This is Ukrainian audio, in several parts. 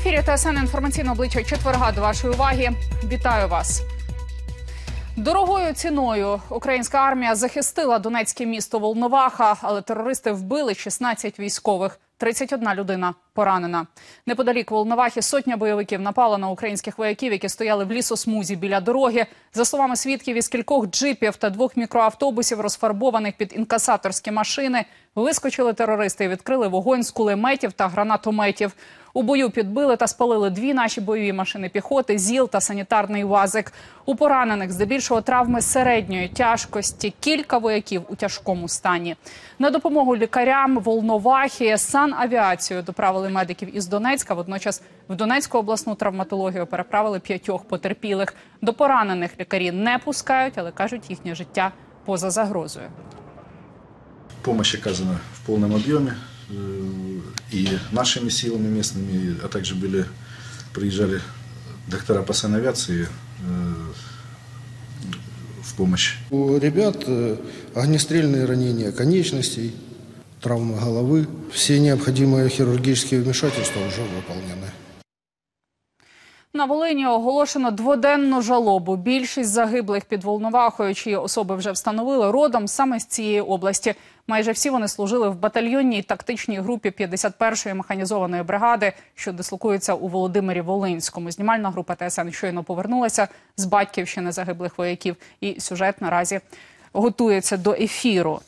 ефірі ТСН інформаційне обличчя четверга до вашої уваги. Вітаю вас. Дорогою ціною українська армія захистила донецьке місто Волноваха, але терористи вбили 16 військових. 31 людина поранена. Неподалік Волновахи сотня бойовиків напала на українських вояків, які стояли в лісосмузі біля дороги. За словами свідків, із кількох джипів та двох мікроавтобусів, розфарбованих під інкасаторські машини, вискочили терористи і відкрили вогонь з кулеметів та гранатометів. У бою підбили та спалили дві наші бойові машини піхоти, ЗІЛ та санітарний ВАЗик. У поранених здебільшого травми середньої тяжкості. Кілька вояків у тяжкому стані. На допомогу лікарям Волновахи санавіацією доправили медиків із Донецька. Водночас в Донецьку обласну травматологію переправили п'ятьох потерпілих. До поранених лікарі не пускають, але кажуть, їхнє життя поза загрозою. Помощь оказана в полном объеме э, и нашими силами местными, а также были, приезжали доктора по санавиации э, в помощь. У ребят э, огнестрельные ранения конечностей, травмы головы. Все необходимые хирургические вмешательства уже выполнены. На Волині оголошено дводенну жалобу. Більшість загиблих під Волновахою, чиї особи вже встановили родом саме з цієї області. Майже всі вони служили в батальйонній тактичній групі 51-ї механізованої бригади, що дислокується у Володимирі Волинському. Знімальна група ТСН щойно повернулася з батьківщини загиблих вояків. І сюжет наразі готується до ефіру.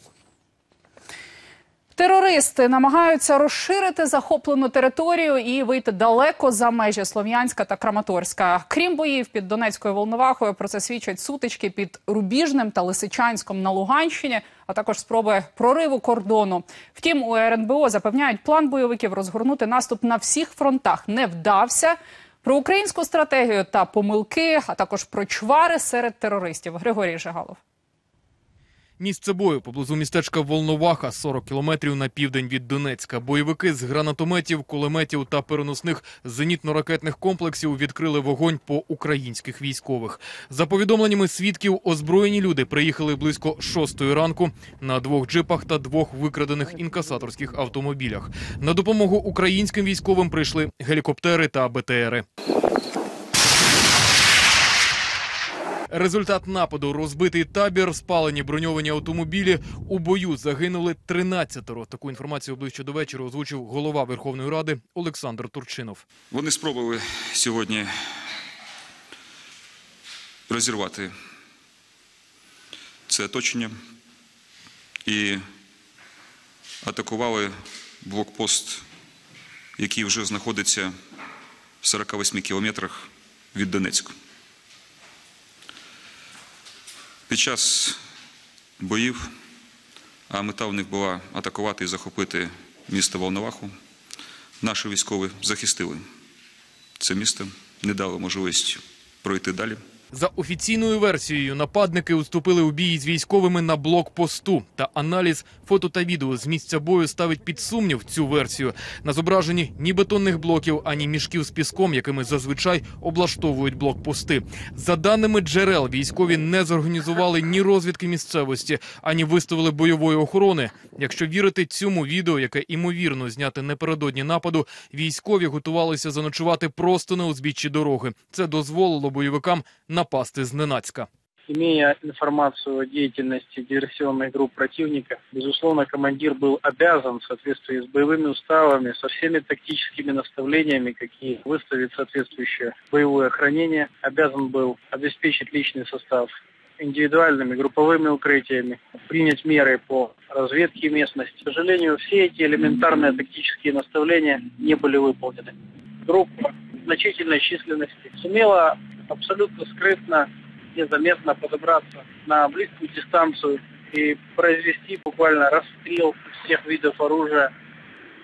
Терористи намагаються розширити захоплену територію і вийти далеко за межі Слов'янська та Краматорська. Крім боїв під Донецькою Волновахою, про це свідчать сутички під Рубіжним та Лисичанськом на Луганщині, а також спроби прориву кордону. Втім, у РНБО запевняють, план бойовиків розгорнути наступ на всіх фронтах не вдався. Про українську стратегію та помилки, а також про чвари серед терористів. Григорій Жигалов. Місце бою поблизу містечка Волноваха, 40 кілометрів на південь від Донецька. Бойовики з гранатометів, кулеметів та переносних зенітно-ракетних комплексів відкрили вогонь по українських військових. За повідомленнями свідків, озброєні люди приїхали близько шостої ранку на двох джипах та двох викрадених інкасаторських автомобілях. На допомогу українським військовим прийшли гелікоптери та БТРи. Результат нападу розбитий табір, спалені броньовані автомобілі. У бою загинули 13-ро. Таку інформацію ближче до вечора озвучив голова Верховної Ради Олександр Турчинов. Вони спробували сьогодні розірвати це оточення і атакували блокпост, який вже знаходиться в 48 кілометрах від Донецька. Під час боїв, а мета у них була атакувати і захопити місто Волноваху, наші військові захистили це місто, не дали можливість пройти далі. За офіційною версією, нападники уступили у бій з військовими на блокпосту. Та аналіз фото та відео з місця бою ставить під сумнів цю версію. На зображенні ні бетонних блоків, ані мішків з піском, якими зазвичай облаштовують блокпости. За даними джерел, військові не зорганізували ні розвідки місцевості, ані виставили бойової охорони. Якщо вірити цьому відео, яке імовірно зняте напередодні нападу, військові готувалися заночувати просто на узбіччі дороги. Це дозволило бойовикам напасти зненацька. Имея информацию о деятельности диверсионных групп противника, безусловно, командир был обязан в соответствии с боевыми уставами, со всеми тактическими наставлениями, какие выставит соответствующее боевое охранение, обязан был обеспечить личный состав индивидуальными групповыми укрытиями, принять меры по разведке местности. К сожалению, все эти элементарные тактические наставления не были выполнены. Группа значительной численности сумела абсолютно скрытно, незаметно подобраться на близкую дистанцию и произвести буквально расстрел всех видов оружия,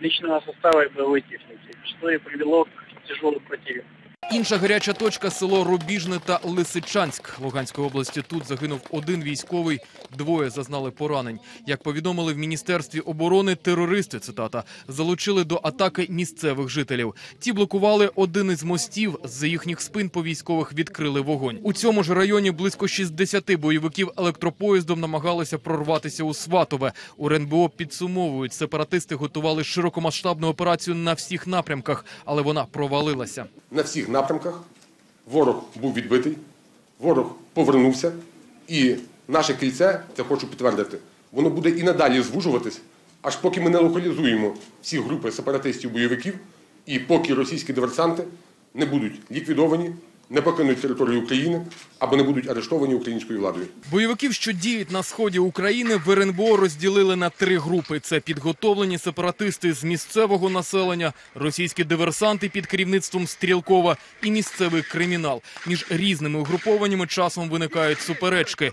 личного состава и боевой техники, что и привело к тяжелым потерям. Інша гаряча точка село Рубіжне та Лисичанськ Луганської області. Тут загинув один військовий Двоє зазнали поранень. Як повідомили в міністерстві оборони, терористи цитата залучили до атаки місцевих жителів. Ті блокували один із мостів. З їхніх спин по військових відкрили вогонь. У цьому ж районі близько 60 бойовиків електропоїздом намагалися прорватися у Сватове. У РНБО підсумовують, сепаратисти готували широкомасштабну операцію на всіх напрямках, але вона провалилася. на всіх напрямках. Ворог був відбитий, ворог повернувся, і наше кільце, це хочу підтвердити, воно буде і надалі звужуватись, аж поки ми не локалізуємо всі групи сепаратистів-бойовиків, і поки російські диверсанти не будуть ліквідовані, не покинуть територію України або не будуть арештовані українською владою. Бойовиків, що діють на сході України, в РНБО розділили на три групи: це підготовлені сепаратисти з місцевого населення, російські диверсанти під керівництвом Стрілкова і місцевий кримінал. Між різними угрупованнями часом виникають суперечки.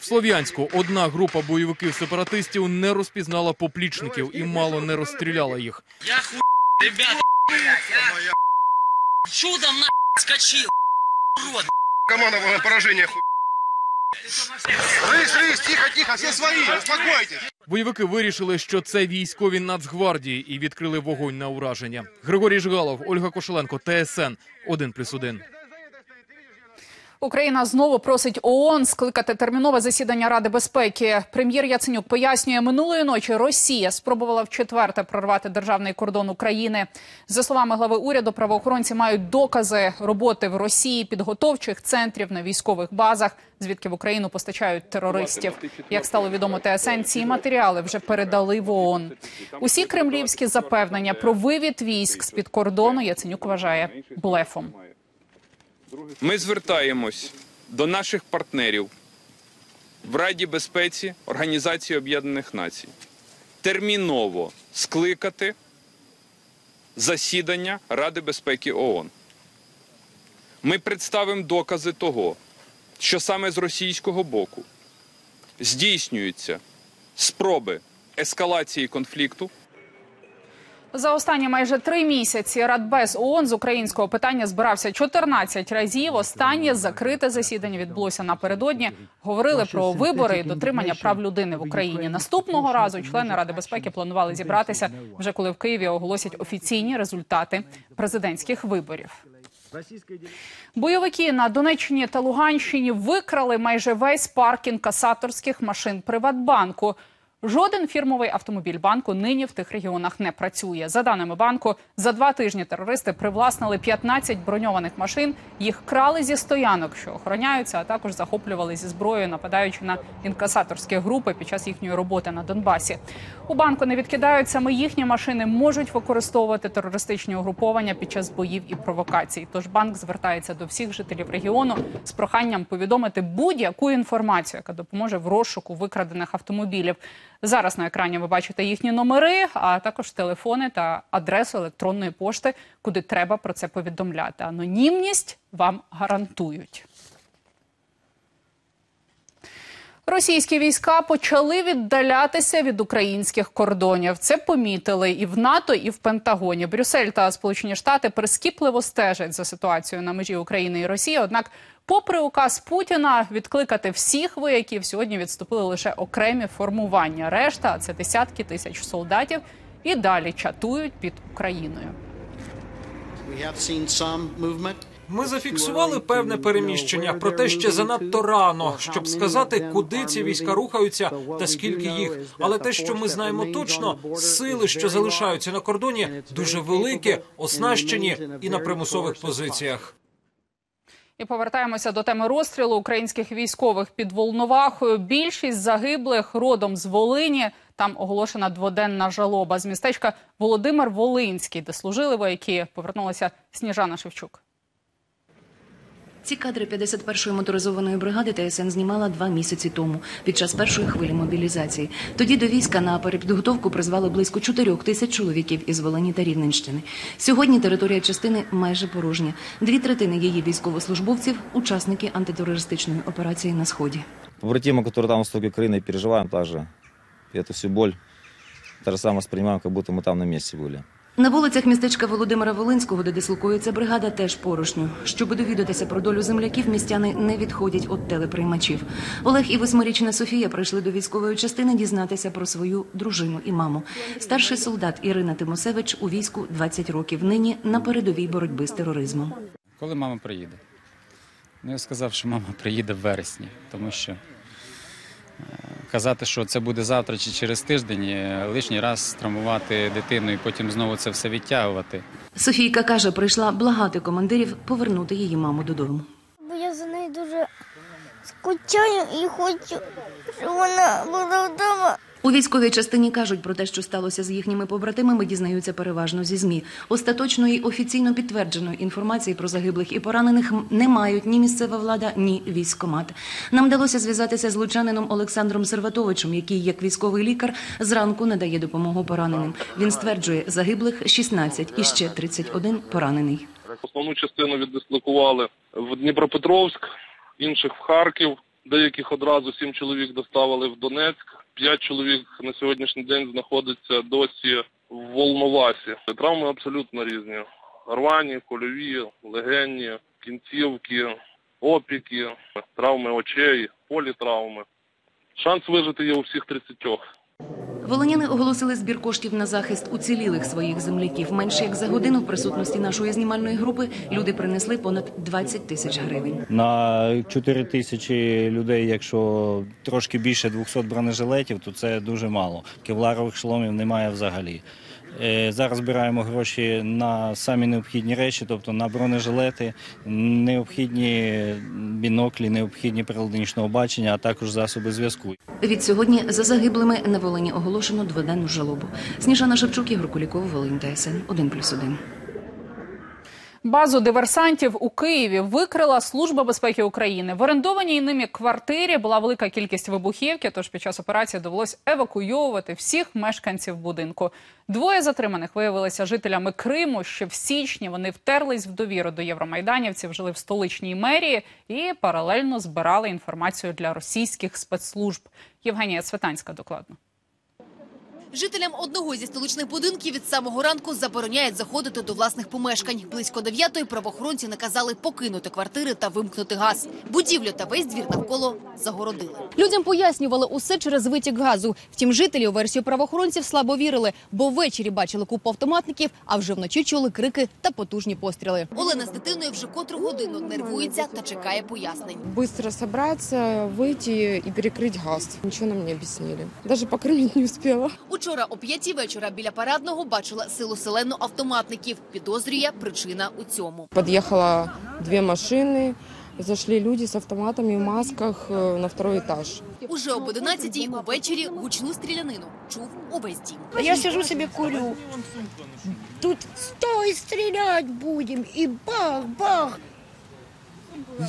В Слов'янську одна група бойовиків-сепаратистів не розпізнала поплічників і мало не розстріляла їх. Я хуй, ребята, я чудом на скочил, урод. Команда поражение хуй. Рысь, рысь, тихо, тихо, все свои, успокойтесь. Бойовики вирішили, що це військові Нацгвардії і відкрили вогонь на ураження. Григорій Жгалов, Ольга Кошеленко, ТСН 1+,1. Україна знову просить ООН скликати термінове засідання Ради безпеки. Прем'єр Яценюк пояснює, минулої ночі Росія спробувала вчетверте прорвати державний кордон України. За словами глави уряду, правоохоронці мають докази роботи в Росії підготовчих центрів на військових базах, звідки в Україну постачають терористів. Як стало відомо ТСН, ці матеріали вже передали в ООН. Усі кремлівські запевнення про вивід військ з під кордону Яценюк вважає блефом. Ми звертаємось до наших партнерів в Раді безпеці Організації Об'єднаних Націй терміново скликати засідання Ради безпеки ООН. Ми представимо докази того, що саме з російського боку здійснюються спроби ескалації конфлікту. За останні майже три місяці Радбез ООН з українського питання збирався 14 разів. Останнє закрите засідання відбулося напередодні. Говорили про вибори і дотримання прав людини в Україні. Наступного разу члени Ради безпеки планували зібратися вже коли в Києві оголосять офіційні результати президентських виборів. Бойовики на Донеччині та Луганщині викрали майже весь паркінг касаторських машин Приватбанку. Жоден фірмовий автомобіль банку нині в тих регіонах не працює. За даними банку, за два тижні терористи привласнили 15 броньованих машин. Їх крали зі стоянок, що охороняються, а також захоплювали зі зброєю, нападаючи на інкасаторські групи під час їхньої роботи на Донбасі. У банку не відкидають саме їхні машини, можуть використовувати терористичні угруповання під час боїв і провокацій. Тож банк звертається до всіх жителів регіону з проханням повідомити будь-яку інформацію, яка допоможе в розшуку викрадених автомобілів. Зараз на екрані ви бачите їхні номери, а також телефони та адресу електронної пошти, куди треба про це повідомляти. Анонімність вам гарантують. Російські війська почали віддалятися від українських кордонів. Це помітили і в НАТО, і в Пентагоні. Брюссель та Сполучені Штати прискіпливо стежать за ситуацією на межі України і Росії. Однак, попри указ Путіна відкликати всіх вояків, сьогодні відступили лише окремі формування. Решта це десятки тисяч солдатів і далі чатують під Україною. Ми зафіксували певне переміщення, проте ще занадто рано, щоб сказати, куди ці війська рухаються та скільки їх. Але те, що ми знаємо точно, сили, що залишаються на кордоні, дуже великі, оснащені і на примусових позиціях. І повертаємося до теми розстрілу українських військових під Волновахою. Більшість загиблих родом з Волині. Там оголошена дводенна жалоба з містечка Володимир Волинський, де служили вояки. Повернулася Сніжана Шевчук. Ці кадри 51-ї моторизованої бригади ТСН знімала два місяці тому під час першої хвилі мобілізації. Тоді до війська на перепідготовку призвали близько 4 тисяч чоловіків із Волині та Рівненщини. Сьогодні територія частини майже порожня. Дві третини її військовослужбовців – учасники антитерористичної операції на сході. Побратимы, которые там в востоке Украины, переживаем также эту всю боль. Так же самое воспринимаем, как будто мы там на месте были. На вулицях містечка Володимира Волинського, де дислокується бригада, теж порожньо. Щоб довідатися про долю земляків, містяни не відходять від телеприймачів. Олег і восьмирічна Софія прийшли до військової частини дізнатися про свою дружину і маму. Старший солдат Ірина Тимосевич у війську 20 років. Нині на передовій боротьби з тероризмом. Коли мама приїде? Ну, я сказав, що мама приїде в вересні, тому що е, казати, що це буде завтра чи через тиждень, е, лишній раз травмувати дитину і потім знову це все відтягувати. Софійка каже, прийшла благати командирів повернути її маму додому. Бо я за нею дуже скучаю і хочу, щоб вона була вдома. У військовій частині кажуть про те, що сталося з їхніми побратимами, дізнаються переважно зі змі. Остаточної офіційно підтвердженої інформації про загиблих і поранених не мають ні місцева влада, ні військкомат. Нам вдалося зв'язатися з лучанином Олександром Серватовичем, який, як військовий лікар, зранку надає допомогу пораненим. Він стверджує, загиблих 16 і ще 31 поранений. Основну частину віддислокували в Дніпропетровськ, інших в Харків, деяких одразу сім чоловік доставили в Донецьк. П'ять чоловік на сьогоднішній день знаходиться досі в Волновасі. Травми абсолютно різні: рвані, кольові, легенні, кінцівки, опіки, травми очей, політравми. Шанс вижити є у всіх 30. Волиняни оголосили збір коштів на захист уцілілих своїх земляків. Менше як за годину в присутності нашої знімальної групи люди принесли понад 20 тисяч гривень. На 4 тисячі людей, якщо трошки більше 200 бронежилетів, то це дуже мало. Кевларових шоломів немає взагалі. Е, Зараз збираємо гроші на самі необхідні речі, тобто на бронежилети, необхідні біноклі, необхідні прилади нічного бачення, а також засоби зв'язку. Від сьогодні за загиблими на Волині оголошено дводенну жалобу. Сніжана Шевчук, Ігор Куліков, Волинь ТСН 1+,1. Базу диверсантів у Києві викрила Служба безпеки України. В орендованій ними квартирі була велика кількість вибухівки. Тож під час операції довелось евакуйовувати всіх мешканців будинку. Двоє затриманих виявилися жителями Криму. Ще в січні вони втерлись в довіру до євромайданівців, жили в столичній мерії і паралельно збирали інформацію для російських спецслужб. Євгенія Цветанська докладно. Жителям одного зі столичних будинків від самого ранку забороняють заходити до власних помешкань. Близько дев'ятої правоохоронці наказали покинути квартири та вимкнути газ. Будівлю та весь двір навколо загородили. Людям пояснювали усе через витік газу. Втім, жителі у версію правоохоронців слабо вірили, бо ввечері бачили купу автоматників, а вже вночі чули крики та потужні постріли. Олена з дитиною вже котру годину нервується та чекає пояснень. Быстро собраться, выйти и перекрыть газ. Ничего нам не объяснили. Даже покормить не успела. Учора о п'ятій вечора біля парадного бачила силу селену автоматників. Підозрює причина у цьому. Подъехало две машины, зашли люди с автоматами в масках э, на второй этаж. Уже об 11-й увечері гучну стрілянину чув увесь дім. Я сижу себе курю. Тут стой, стрелять будем. И бах-бах.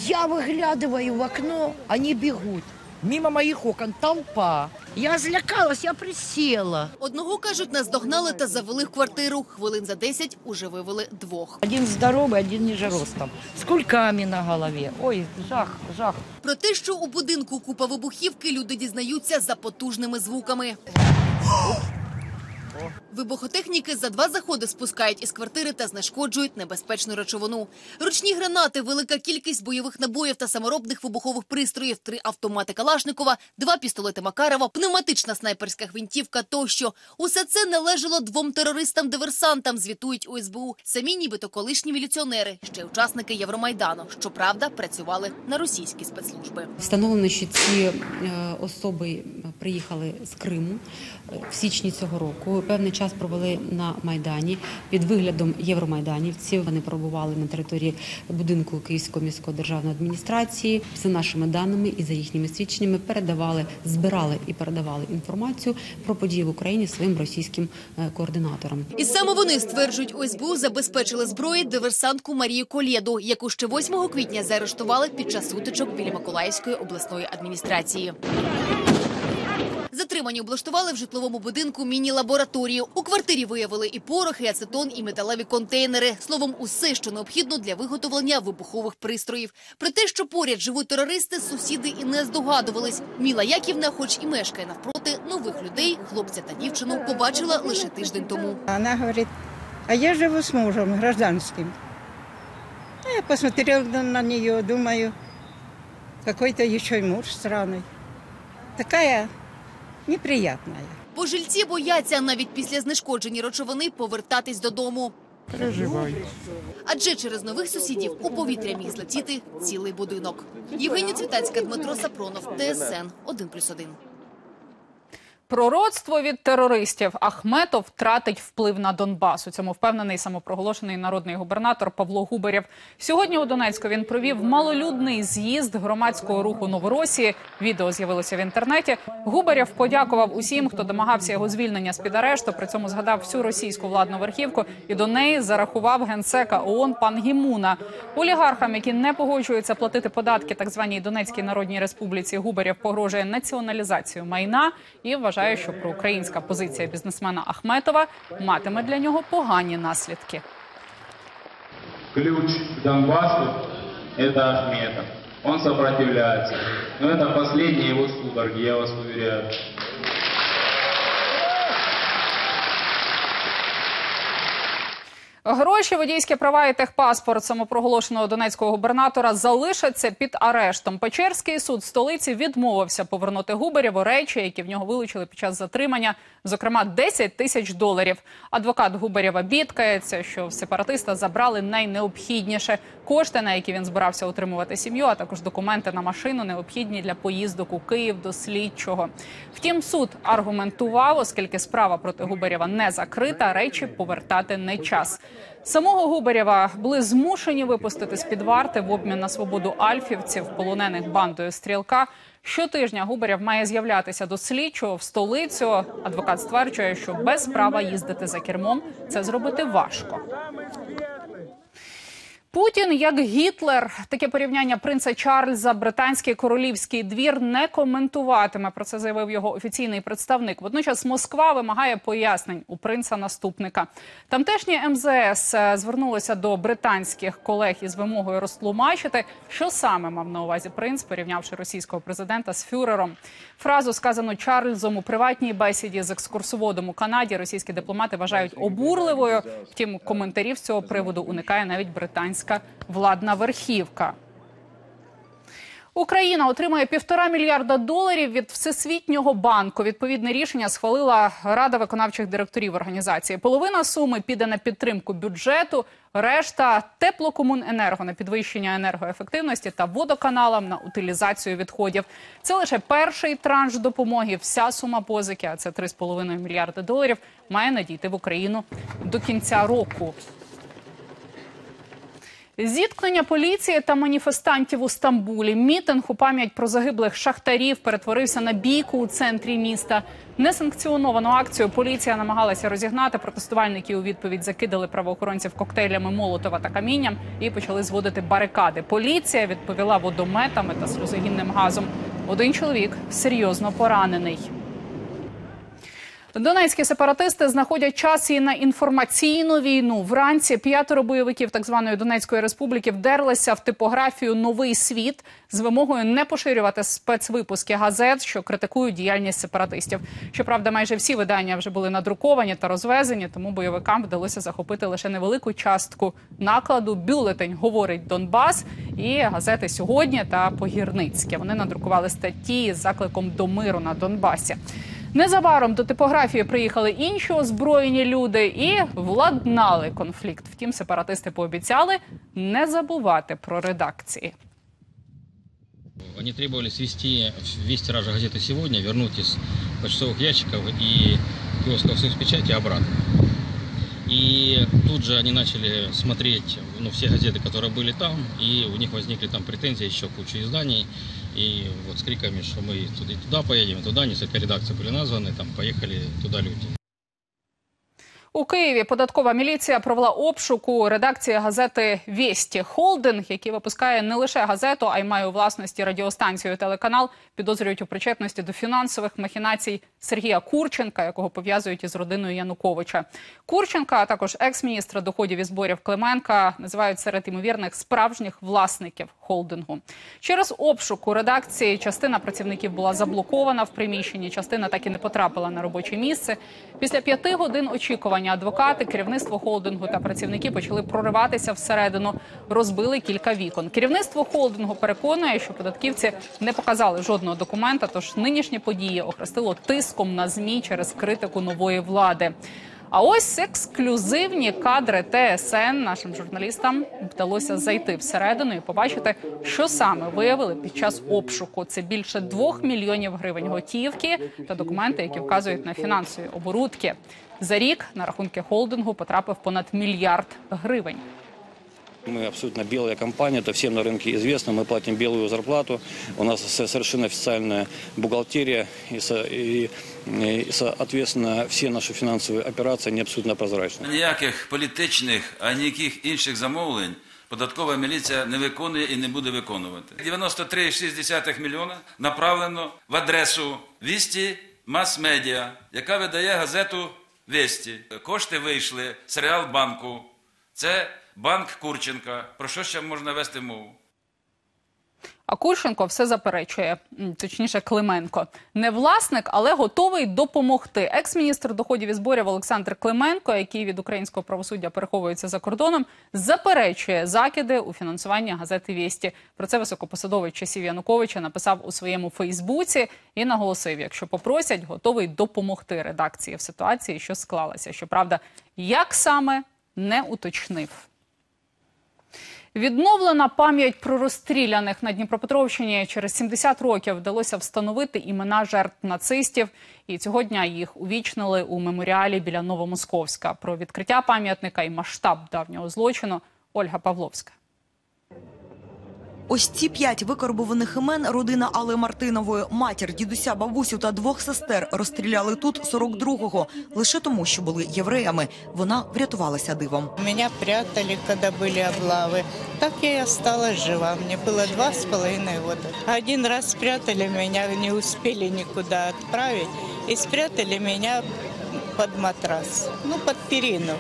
Я выглядываю в окно, они бегут. Мимо моих окон толпа. Я злякалась, я присела. Одного кажуть, наздогнали та завели в квартиру. Хвилин за 10 уже вивели двох. Один здоровый, один ниже ростом. С кульками на голове. Ой, жах, жах. Про те, що у будинку купа вибухівки, люди дізнаються за потужними звуками. Вибухотехніки за два заходи спускають із квартири та знешкоджують небезпечну речовину. Ручні гранати, велика кількість бойових набоїв та саморобних вибухових пристроїв, три автомати Калашникова, два пістолети Макарова, пневматична снайперська гвинтівка тощо. Усе це належало двом терористам-диверсантам, звітують у СБУ. Самі нібито колишні міліціонери, ще учасники Євромайдану. Щоправда, працювали на російські спецслужби. Встановлено, що ці е, особи е, приїхали з Криму е, в січні цього року. Певний час провели на майдані під виглядом євромайданівців. Вони перебували на території будинку Київської міської державної адміністрації. За нашими даними і за їхніми свідченнями передавали, збирали і передавали інформацію про події в Україні своїм російським е, координаторам. І саме вони стверджують, у СБУ забезпечили зброї диверсантку Марію Колєду, яку ще 8 квітня заарештували під час сутичок біля Миколаївської обласної адміністрації. Затримані облаштували в житловому будинку міні-лабораторію. У квартирі виявили і порох, і ацетон, і металеві контейнери. Словом, усе, що необхідно для виготовлення вибухових пристроїв. Про те, що поряд живуть терористи, сусіди і не здогадувались. Міла Яківна, хоч і мешкає навпроти нових людей, хлопця та дівчину, побачила лише тиждень тому. Она говорит, А я живу с мужем гражданским. А я посмотрела на- на нее, думаю, какой-то еще и муж странный. Такая неприятная. Бо жильці бояться навіть після знешкоджені речовини повертатись додому. Переживають. Адже через нових сусідів у повітря міг злетіти цілий будинок. Євгенія Цвітацька, Дмитро Сапронов, ТСН 1+,1. Пророцтво від терористів Ахметов втратить вплив на Донбас. У цьому впевнений самопроголошений народний губернатор Павло Губарєв. Сьогодні у Донецьку він провів малолюдний з'їзд громадського руху Новоросії. Відео з'явилося в інтернеті. Губарєв подякував усім, хто домагався його звільнення з під арешту. При цьому згадав всю російську владну верхівку і до неї зарахував генсека ООН пан Гімуна. Олігархам, які не погоджуються платити податки так званій Донецькій Народній Республіці, Губарєв погрожує націоналізацію майна і вважає, що проукраїнська позиція бізнесмена Ахметова матиме для нього погані наслідки. Ключ к Донбассу – это Ахметов. Он сопротивляется. Но это последние его судороги, я вас уверяю. Гроші, водійські права і техпаспорт самопроголошеного донецького губернатора залишаться під арештом. Печерський суд столиці відмовився повернути Губарєву речі, які в нього вилучили під час затримання, зокрема 10 тисяч доларів. Адвокат Губарєва бідкається, що в сепаратиста забрали найнеобхідніше кошти, на які він збирався утримувати сім'ю, а також документи на машину, необхідні для поїздок у Київ до слідчого. Втім, суд аргументував, оскільки справа проти Губарєва не закрита, речі повертати не час. Самого Губарєва були змушені випустити з під варти в обмін на свободу альфівців, полонених бандою стрілка. Щотижня Губарєв має з'являтися до слідчого в столицю. Адвокат стверджує, що без права їздити за кермом це зробити важко. Путін як Гітлер. Таке порівняння принца Чарльза британський королівський двір не коментуватиме. Про це заявив його офіційний представник. Водночас Москва вимагає пояснень у принца наступника. Тамтешнє МЗС е, звернулося до британських колег із вимогою розтлумачити, що саме мав на увазі принц, порівнявши російського президента з фюрером. Фразу сказану Чарльзом у приватній бесіді з екскурсоводом у Канаді. Російські дипломати вважають обурливою. Втім, коментарів з цього приводу уникає навіть британська владна верхівка. Україна отримає півтора мільярда доларів від всесвітнього банку. Відповідне рішення схвалила Рада виконавчих директорів організації. Половина суми піде на підтримку бюджету, решта теплокомуненерго на підвищення енергоефективності та водоканалам на утилізацію відходів. Це лише перший транш допомоги. Вся сума позики, а це 3,5 мільярди доларів, має надійти в Україну до кінця року. Зіткнення поліції та маніфестантів у Стамбулі. Мітинг у пам'ять про загиблих шахтарів перетворився на бійку у центрі міста. Несанкціоновану акцію поліція намагалася розігнати. Протестувальники у відповідь закидали правоохоронців коктейлями Молотова та камінням і почали зводити барикади. Поліція відповіла водометами та сльозогінним газом. Один чоловік серйозно поранений. Донецькі сепаратисти знаходять час і на інформаційну війну. Вранці п'ятеро бойовиків так званої Донецької республіки вдерлися в типографію Новий світ з вимогою не поширювати спецвипуски газет, що критикують діяльність сепаратистів. Щоправда, майже всі видання вже були надруковані та розвезені, тому бойовикам вдалося захопити лише невелику частку накладу. Бюлетень говорить Донбас і газети сьогодні та Погірницьке. Вони надрукували статті з закликом до миру на Донбасі. Незабаром до типографії приїхали інші озброєні люди і владнали конфлікт. Втім, сепаратисти пообіцяли не забувати про редакції. Они требовали свести весь тираж газеты сегодня, вернуть из почтовых ящиков и киосков соцпечати обратно. И тут же они начали смотреть ну, все газеты, которые были там, и у них возникли там претензии еще куча изданий. И вот с криками, что мы туда, туда поедем, туда, несколько редакций были названы, там поехали туда люди. У Києві податкова міліція провела обшук у редакції газети Вєсті Холдинг, який випускає не лише газету, а й має у власності радіостанцію телеканал. Підозрюють у причетності до фінансових махінацій Сергія Курченка, якого пов'язують із родиною Януковича. Курченка, а також екс-міністра доходів і зборів Клименка, називають серед ймовірних справжніх власників холдингу. Через обшук у редакції частина працівників була заблокована в приміщенні, частина так і не потрапила на робоче місце. Після п'яти годин очікування мобілізовані адвокати, керівництво холдингу та працівники почали прориватися всередину, розбили кілька вікон. Керівництво холдингу переконує, що податківці не показали жодного документа. Тож нинішні події охрестило тиском на змі через критику нової влади. А ось ексклюзивні кадри ТСН нашим журналістам вдалося зайти всередину і побачити, що саме виявили під час обшуку. Це більше двох мільйонів гривень готівки та документи, які вказують на фінансові оборудки. За рік на рахунки холдингу потрапив понад мільярд гривень. Мы абсолютно белая компания, это всем на рынке известно. Мы платим белую зарплату. У нас со- совершенно официальная бухгалтерия. И, со- и- и, соответственно, все наши финансовые операции, они абсолютно прозрачны. Ніяких політичних, а ніяких інших замовлень податкова міліція не виконує і не буде виконувати. 93,6 мільйона направлено в адресу Вісті Мас-Медіа, яка видає газету Весті. Кошти вийшли з Реалбанку. Це банк Курченка. Про що ще можна вести мову? А Курченко все заперечує, точніше, Клименко. Не власник, але готовий допомогти. Екс-міністр доходів і зборів Олександр Клименко, який від українського правосуддя переховується за кордоном, заперечує закиди у фінансування газети Вісті. Про це високопосадовий часів Януковича написав у своєму Фейсбуці і наголосив: якщо попросять, готовий допомогти редакції в ситуації, що склалася. Щоправда, як саме не уточнив. Відновлена пам'ять про розстріляних на Дніпропетровщині через 70 років вдалося встановити імена жертв нацистів. І цього дня їх увічнили у меморіалі біля Новомосковська. Про відкриття пам'ятника і масштаб давнього злочину Ольга Павловська. Ось ці п'ять викарбуваних імен родина Алли Мартинової, матір, дідуся, бабусю та двох сестер розстріляли тут 42-го, лише тому, що були євреями. Вона врятувалася дивом. Меня прятали, когда были облавы. Так я и осталась жива. Мне было два с половиной года. Один раз спрятали меня, не успели никуда отправить. И спрятали меня под матрас, ну, под перину.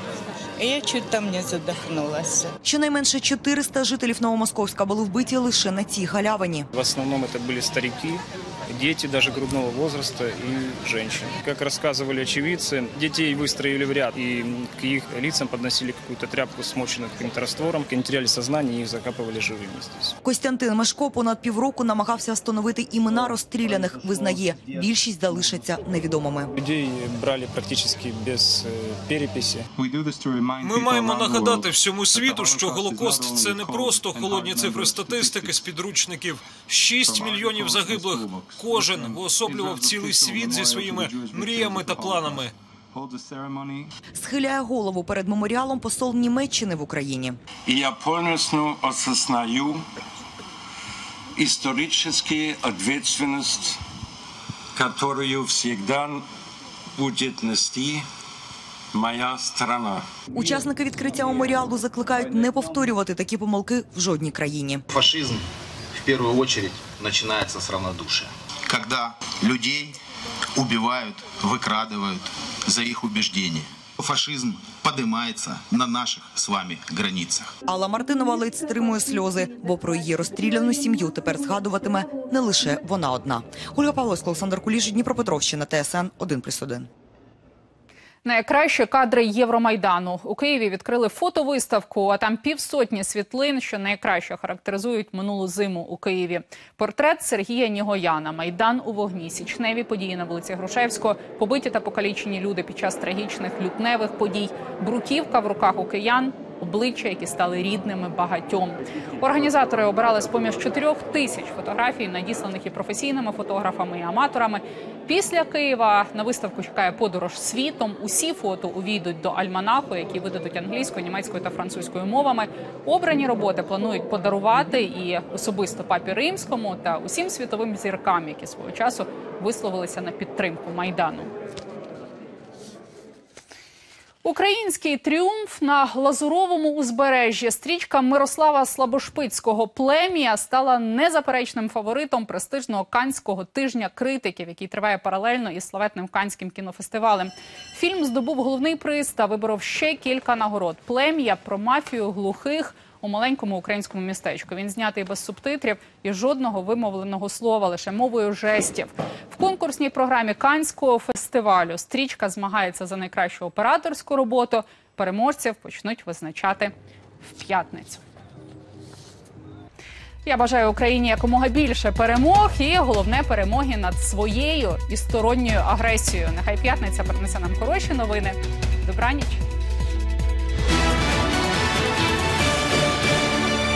Я чуть там не задохнулася. Щонайменше 400 жителів Новомосковська були вбиті лише на цій галявині. В основному це були старики, дети даже грудного возраста и женщины. Как рассказывали очевидцы, детей выстроили в ряд и к их лицам подносили какую-то тряпку, смоченную каким-то раствором. Они теряли сознание и их закапывали живыми здесь. Костянтин Мешко понад півроку намагався встановити імена розстріляних. Визнає, більшість залишаться невідомими. Людей брали практически без э, переписи. Ми маємо нагадати всьому світу, що Голокост це не просто холодні цифри статистики з підручників. Шість мільйонів загиблих. Кожен уособлював цілий світ зі своїми мріями та планами. Схиляє голову перед меморіалом посол Німеччини в Україні. И я полностью осознаю историческую ответственность, которую всегда будет нести моя страна. Учасники відкриття меморіалу закликають не повторювати такі помилки в жодній країні. Фашизм в первую очередь начинается с равнодушия. Когда людей убивают, выкрадывают за их убеждения. Фашизм поднимается на наших с вами границях. Алла Мартинова ледь стримує сльози, бо про її розстріляну сім'ю тепер згадуватиме не лише вона одна. Ольга Павловська, Олександр Куліш, Дніпропетровщина, ТСН 1+,1. Найкращі кадри Євромайдану у Києві відкрили фотовиставку. А там півсотні світлин, що найкраще характеризують минулу зиму у Києві. Портрет Сергія Нігояна, майдан у вогні, січневі події на вулиці Грушевського, побиті та покалічені люди під час трагічних лютневих подій, бруківка в руках у киян. Обличчя, які стали рідними багатьом. Організатори обирали з поміж чотирьох тисяч фотографій, надісланих і професійними фотографами, і аматорами. Після Києва на виставку чекає подорож світом. Усі фото увійдуть до альманаху, які видадуть англійською, німецькою та французькою мовами. Обрані роботи планують подарувати і особисто папі римському та усім світовим зіркам, які свого часу висловилися на підтримку майдану. Український тріумф на лазуровому узбережжі. Стрічка Мирослава Слабошпицького племія стала незаперечним фаворитом престижного канського тижня критиків, який триває паралельно із славетним канським кінофестивалем. Фільм здобув головний приз та виборов ще кілька нагород. Плем'я про мафію глухих у маленькому українському містечку. Він знятий без субтитрів і жодного вимовленого слова, лише мовою жестів. В конкурсній програмі Канського фестивалю стрічка змагається за найкращу операторську роботу. Переможців почнуть визначати в п'ятницю. Я бажаю Україні якомога більше перемог і головне перемоги над своєю і сторонньою агресією. Нехай п'ятниця принесе нам хороші новини. Добраніч.